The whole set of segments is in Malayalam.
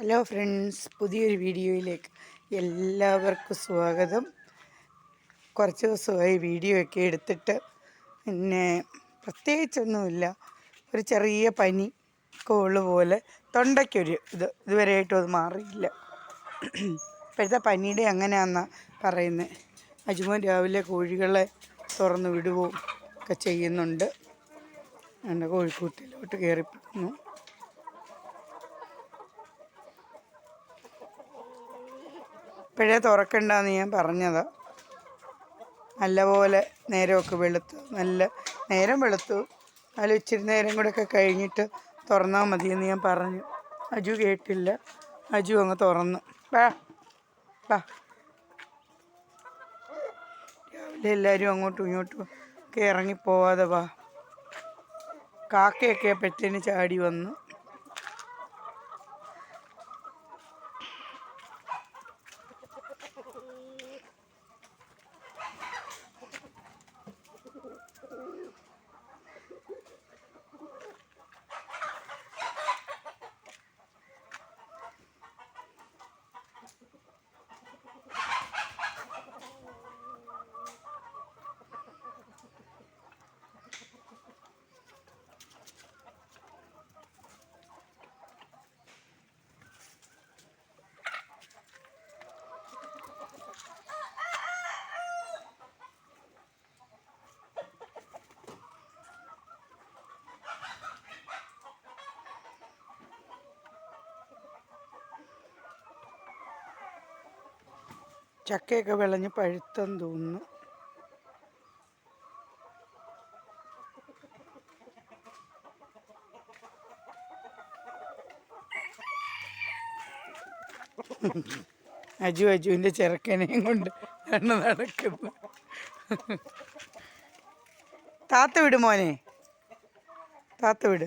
ഹലോ ഫ്രണ്ട്സ് പുതിയൊരു വീഡിയോയിലേക്ക് എല്ലാവർക്കും സ്വാഗതം. കുറച്ച് ദിവസമായി വീഡിയോ ഒക്കെ എടുത്തിട്ട് പിന്നെ പ്രത്യേകിച്ചൊന്നുമില്ല. ഒരു ചെറിയ പനി കോൾ പോലെ തൊണ്ടയ്ക്കൊരു ഇത് ഇതുവരെയായിട്ടും അത് മാറിയില്ല. ഇപ്പോഴത്തെ പനിയുടെ അങ്ങനെയാണെന്നാണ് പറയുന്നത് അജുമോൻ രാവിലെ കോഴികളെ തുറന്ന് വിടുകയും ഒക്കെ ചെയ്യുന്നുണ്ട്. കോഴിക്കൂട്ടിലോട്ട് കയറിപ്പോകുന്നു ഇപ്പോഴേ തുറക്കണ്ടെന്ന് ഞാൻ പറഞ്ഞതാ. നല്ലപോലെ നേരമൊക്കെ വെളുത്തു നല്ല നേരം വെളുത്തു. അതിൽ ഇച്ചിരി നേരം കൂടെ ഒക്കെ കഴിഞ്ഞിട്ട് തുറന്നാൽ മതിയെന്ന് ഞാൻ പറഞ്ഞു. അജു കേട്ടില്ല. അജു അങ്ങ് തുറന്നു. വാ വാ. രാവിലെ എല്ലാവരും അങ്ങോട്ടും ഇങ്ങോട്ടും ഒക്കെ ഇറങ്ങിപ്പോവാതെ വാ. കാക്കയൊക്കെ അപ്പോഴത്തേന് ചാടി വന്നു. ചക്കയൊക്കെ വിളഞ്ഞ് പഴുത്തെന്ന് തോന്നുന്നു അജു അജുവിന്റെ ചെറുക്കനെയും കൊണ്ട് എണ്ണ നടക്കുന്നു. താത്ത വിട് മോനെ. താത്ത വിട്.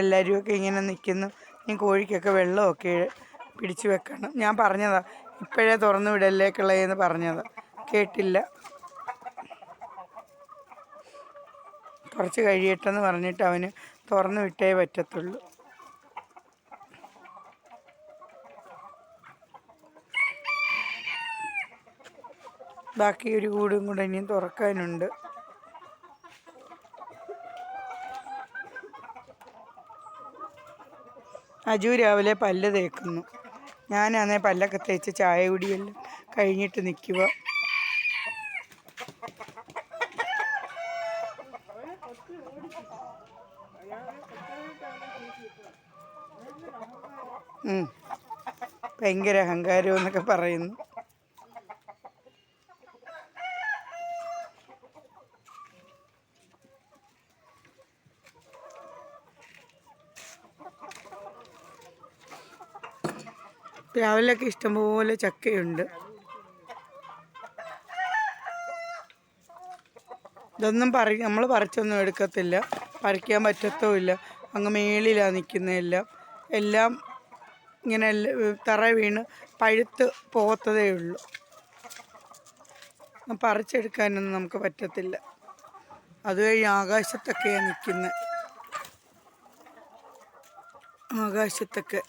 എല്ലാവരും ഒക്കെ ഇങ്ങനെ നിൽക്കുന്നു. ഈ കോഴിക്കൊക്കെ വെള്ളമൊക്കെ പിടിച്ചു വെക്കണം. ഞാൻ പറഞ്ഞതാ ഇപ്പോഴേ തുറന്നു വിടലേക്കുള്ളതെന്ന് പറഞ്ഞതാ. കേട്ടില്ല. കുറച്ച് കഴിയട്ടെന്ന് പറഞ്ഞിട്ട് അവന് തുറന്നു വിട്ടേ പറ്റത്തുള്ളൂ. ബാക്കി ഒരു കൂടും കൂടെ ഇനിയും തുറക്കാനുണ്ട്. അജു രാവിലെ പല്ല് തേക്കുന്നു. ഞാനാണേ പല്ലൊക്കെ തേച്ച് ചായ കുടിയെല്ലാം കഴിഞ്ഞിട്ട് നിൽക്കുക. ഭയങ്കര അഹങ്കാരം എന്നൊക്കെ പറയുന്നു രാവിലെയൊക്കെ ഇഷ്ടംപോലെ ചക്കയുണ്ട്. ഇതൊന്നും പറി നമ്മൾ പറിച്ചൊന്നും എടുക്കത്തില്ല. പറിക്കാൻ പറ്റത്തുമില്ല. അങ്ങ് മേളിലാണ് നിൽക്കുന്നതെല്ലാം എല്ലാം. ഇങ്ങനെ തറ വീണ് പഴുത്ത് പോകത്തതേ ഉള്ളൂ. പറിച്ചെടുക്കാനൊന്നും നമുക്ക് പറ്റത്തില്ല. അത് കഴിഞ്ഞ് ആകാശത്തൊക്കെയാണ് നിൽക്കുന്നത് ആകാശത്തൊക്കെ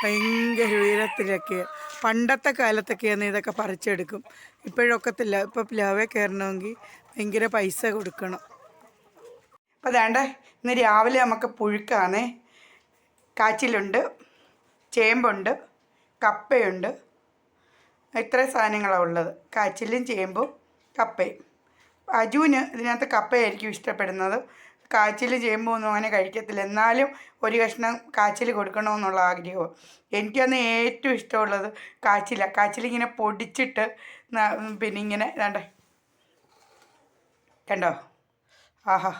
ഭയങ്കര ഉയരത്തിലൊക്കെ പണ്ടത്തെ കാലത്തൊക്കെയാണ് ഇതൊക്കെ പറിച്ചെടുക്കും. ഇപ്പോഴൊക്കെ ഇല്ല ഇപ്പോൾ പ്ലാവേ കയറണമെങ്കിൽ ഭയങ്കര പൈസ കൊടുക്കണം. അപ്പോൾ വേണ്ട ഇന്ന് രാവിലെ നമുക്ക് പുഴുക്കാണേ. കാച്ചിലുണ്ട് ചേമ്പുണ്ട് കപ്പയുണ്ട്. ഇത്ര സാധനങ്ങളാണ് ഉള്ളത്. കാച്ചിലും ചേമ്പും കപ്പയും. അജുവിന് ഇതിനകത്ത് കപ്പയായിരിക്കും ഇഷ്ടപ്പെടുന്നത്. കാച്ചിൽ ചെയ്യുമ്പോൾ ഒന്നും അങ്ങനെ കഴിക്കത്തില്ല. എന്നാലും ഒരു കഷ്ണം കാച്ചിൽ കൊടുക്കണമെന്നുള്ള ആഗ്രഹവും. എനിക്കന്ന് ഏറ്റവും ഇഷ്ടമുള്ളത് കാച്ചില. കാച്ചിലിങ്ങനെ പൊടിച്ചിട്ട് പിന്നെ ഇങ്ങനെ വേണ്ടേ? കണ്ടോ? ആഹാ.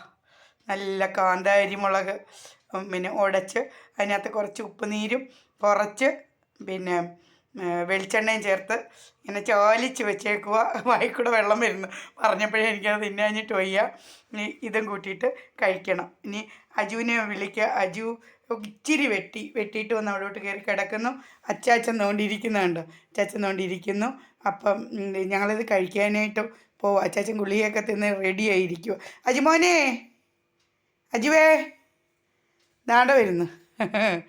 നല്ല കാന്താരി മുളക് പിന്നെ ഉടച്ച് അതിനകത്ത് കുറച്ച് ഉപ്പുനീരും കുറച്ച് പിന്നെ വെളിച്ചെണ്ണയും ചേർത്ത് ഇങ്ങനെ ചോലിച്ച് വെച്ചേക്കുക വായിക്കൂടെ വെള്ളം വരുന്നു. പറഞ്ഞപ്പോഴേ എനിക്കത് തിന്നാഞ്ഞിട്ട് വയ്യ. ഇനി ഇതും കൂട്ടിയിട്ട് കഴിക്കണം. ഇനി അജുവിനെ വിളിക്കുക അജു ഇച്ചിരി വെട്ടി. വെട്ടിയിട്ട് വന്ന് അവിടോട്ട് കയറി കിടക്കുന്നു. അച്ചാച്ചൻ നോണ്ടിരിക്കുന്നുണ്ട്. അച്ചാച്ചൻ നോണ്ടിരിക്കുന്നു. അപ്പം ഞങ്ങളിത് കഴിക്കാനായിട്ട് പോവും. അച്ചാച്ചൻ ഗുളികയൊക്കെ തിന്ന് റെഡി ആയിരിക്കുമോ അജുമോനെ അജുവേ ദാണ്ട വരുന്നു.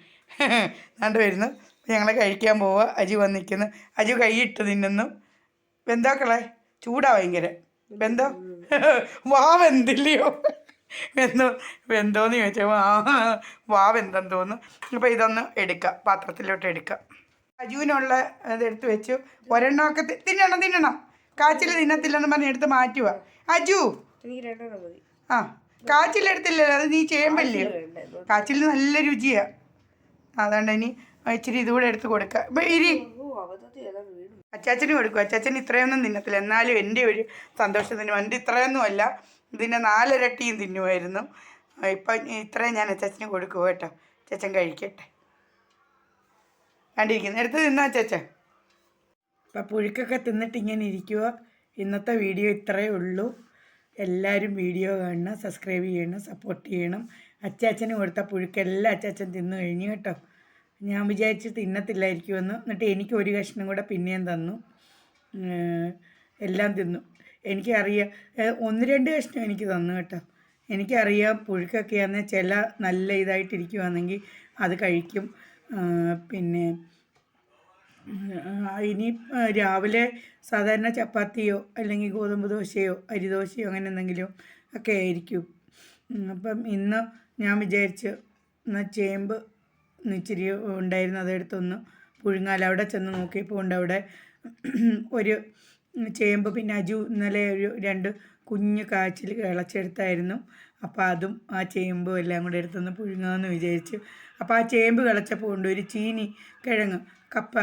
ദാണ്ട വരുന്നു. ഞങ്ങൾ കഴിക്കാൻ പോവുക അജു വന്ന് നിൽക്കുന്നു അജു കൈയിട്ട് തിന്നുന്നു ബന്ധാക്കളെ ചൂടാ ഭയങ്കര. വെന്തോ വാ വെന്തില്ലയോ വെന്തോ വെന്തോന്ന് ചോദിച്ചാൽ വാ വെന്തെന്ന് തോന്നുന്നു അപ്പോൾ ഇതൊന്ന് എടുക്കുക പാത്രത്തിലോട്ട് എടുക്കുക അജുവിനുള്ള ഇതെടുത്ത് വെച്ചു. ഒരെണ്ണമൊക്കെ തിന്നണം തിന്നണം. കാച്ചിൽ തിന്നത്തില്ലെന്ന് പറഞ്ഞ് എടുത്ത് മാറ്റുക അജു! ആ കാച്ചിലെടുത്തില്ലല്ലോ അത് നീ ചെയ്യുമ്പല്ലേ? കാച്ചിൽ നല്ല രുചിയാണ് അതുകൊണ്ട് ഇനി ഇച്ചിരി ഇതുകൂടെ എടുത്ത് കൊടുക്കാം. ഇപ്പം ഇരി. അച്ചാച്ചനും കൊടുക്കും. അച്ചാച്ചൻ ഇത്രയൊന്നും തിന്നത്തില്ല. എന്നാലും എന്റെ ഒരു സന്തോഷത്തിന് എന്റെ ഇത്രയൊന്നും അല്ല. ഇതിന്റെ നാലിരട്ടിയും തിന്നുമായിരുന്നു. ഇപ്പം ഇത്രയും ഞാൻ അച്ചാച്ചന് കൊടുക്കും കേട്ടോ. അച്ചാച്ചൻ കഴിക്കട്ടെ. കണ്ടിരിക്കുന്നു. എടുത്ത് തിന്നാ അച്ചാച്ച അപ്പം പുഴുക്കൊക്കെ തിന്നിട്ട് ഇങ്ങനെ ഇരിക്കുക ഇന്നത്തെ വീഡിയോ ഇത്രയേ ഉള്ളൂ. എല്ലാവരും വീഡിയോ കാണണം സബ്സ്ക്രൈബ് ചെയ്യണം സപ്പോർട്ട് ചെയ്യണം. അച്ചാച്ചന് കൊടുത്ത പുഴുക്കെല്ലാം അച്ചാച്ചൻ തിന്നു കഴിഞ്ഞു കേട്ടോ. ഞാൻ വിചാരിച്ച് തിന്നത്തില്ലായിരിക്കുമെന്ന്. എന്നിട്ട് എനിക്ക് ഒരു കഷ്ണം കൂടെ പിന്നെയും തന്നു. എല്ലാം തിന്നു. എനിക്കറിയാം ഒന്ന് രണ്ട് കഷ്ണം എനിക്ക് തന്നു കേട്ടോ. എനിക്കറിയാം പുഴുക്കൊക്കെയാണെന്ന് ചില നല്ല ഇതായിട്ടിരിക്കുവാണെങ്കിൽ അത് കഴിക്കും. പിന്നെ ഇനി രാവിലെ സാധാരണ ചപ്പാത്തിയോ അല്ലെങ്കിൽ ഗോതമ്പ് ദോശയോ അരിദോശയോ അങ്ങനെ എന്തെങ്കിലും ഒക്കെ ആയിരിക്കും. അപ്പം ഇന്ന് ഞാൻ വിചാരിച്ചു എന്നാൽ ചേമ്പ് ഇച്ചിരി ഉണ്ടായിരുന്നു അതെടുത്തൊന്ന് പുഴുങ്ങാൽ അവിടെ ചെന്ന് നോക്കിയപ്പോൾ ഉണ്ട് അവിടെ ഒരു ചേമ്പ്. പിന്നെ അജു ഇന്നലെ ഒരു രണ്ട് കുഞ്ഞു കാച്ചിൽ കിളച്ചെടുത്തായിരുന്നു. അപ്പോൾ അതും ആ ചേമ്പും എല്ലാം കൂടെ എടുത്തൊന്ന് പുഴുങ്ങാമെന്ന് വിചാരിച്ചു. അപ്പോൾ ആ ചേമ്പ് കിളച്ചപ്പോൾ ഉണ്ട് ഒരു ചീനി കിഴങ്ങ് കപ്പ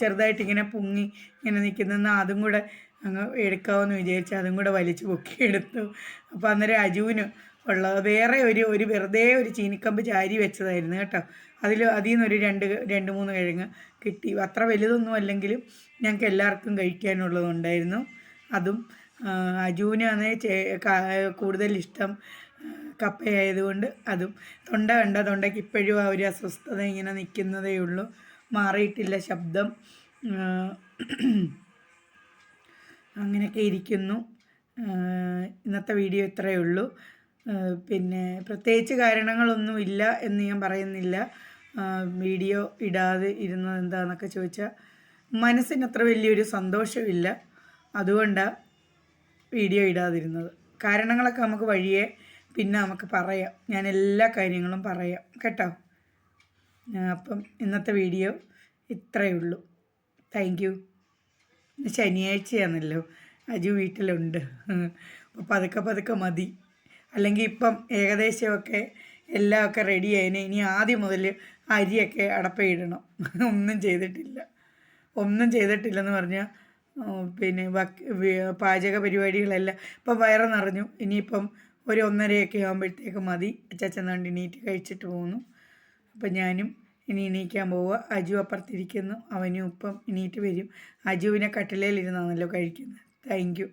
ചെറുതായിട്ട് ഇങ്ങനെ പൊങ്ങി ഇങ്ങനെ നിൽക്കുന്ന. അതും കൂടെ അങ്ങ് എടുക്കാമെന്ന് വിചാരിച്ചു. അതും കൂടെ വലിച്ചു പൊക്കി എടുത്തു അപ്പോൾ അന്നേരം അജുവിന് ഉള്ള വേറെ ഒരു ഒരു വെറുതെ ഒരു ചീനിക്കമ്പ് ചാരി വെച്ചതായിരുന്നു കേട്ടോ. അതിൽ അതിൽ നിന്നൊരു രണ്ട് രണ്ട് മൂന്ന് കിഴങ്ങ് കിട്ടി. അത്ര വലുതൊന്നും അല്ലെങ്കിലും ഞങ്ങൾക്ക് എല്ലാവർക്കും കഴിക്കാനുള്ളതുണ്ടായിരുന്നു അതും അജുവിനാണ് കൂടുതൽ ഇഷ്ടം കപ്പയായതുകൊണ്ട് അതും. തൊണ്ട കണ്ട? തൊണ്ടയ്ക്ക് ഇപ്പോഴും ആ ഒരു അസ്വസ്ഥത ഇങ്ങനെ നിൽക്കുന്നതേ ഉള്ളൂ. മാറിയിട്ടില്ല ശബ്ദം. അങ്ങനെയൊക്കെ ഇരിക്കുന്നു. ഇന്നത്തെ വീഡിയോ ഇത്രയേ ഉള്ളൂ. പിന്നെ പ്രത്യേകിച്ച് കാരണങ്ങളൊന്നും ഇല്ല എന്ന് ഞാൻ പറയുന്നില്ല. വീഡിയോ ഇടാതെ ഇരുന്നത് എന്താണെന്നൊക്കെ ചോദിച്ചാൽ മനസ്സിന് അത്ര വലിയൊരു സന്തോഷമില്ല. അതുകൊണ്ടാണ് വീഡിയോ ഇടാതിരുന്നത്. കാരണങ്ങളൊക്കെ നമുക്ക് വഴിയെ പിന്നെ നമുക്ക് പറയാം. ഞാൻ എല്ലാ കാര്യങ്ങളും പറയാം. കേട്ടോ? അപ്പം ഇന്നത്തെ വീഡിയോ ഇത്രയേ ഉള്ളൂ. Thank you ശനിയാഴ്ചയാണല്ലോ. അജു വീട്ടിലുണ്ട്. അപ്പോൾ പതുക്കെ പതുക്കെ മതി. അല്ലെങ്കിൽ ഇപ്പം ഏകദേശമൊക്കെ എല്ലാമൊക്കെ റെഡി ആയിന്. ഇനി ആദ്യം മുതൽ അരിയൊക്കെ അടപ്പയിടണം. ഒന്നും ചെയ്തിട്ടില്ല. ഒന്നും ചെയ്തിട്ടില്ലെന്ന് പറഞ്ഞാൽ പിന്നെ പാചക പരിപാടികളെല്ലാം ഇപ്പം വയറ് നിറഞ്ഞു. ഇനിയിപ്പം ഒരു ഒന്നരയൊക്കെ ആകുമ്പോഴത്തേക്ക് മതി. അച്ചാച്ചൻ കണ്ട് എണീറ്റ് കഴിച്ചിട്ട് പോകുന്നു അപ്പം ഞാനും ഇനി എണീക്കാൻ പോവുക. അജു അപ്പുറത്തിരിക്കുന്നു. അവനും ഇപ്പം എണീറ്റ് വരും. അജുവിനെ കട്ടിലയിലിരുന്നാണല്ലോ കഴിക്കുന്നത്. Thank you.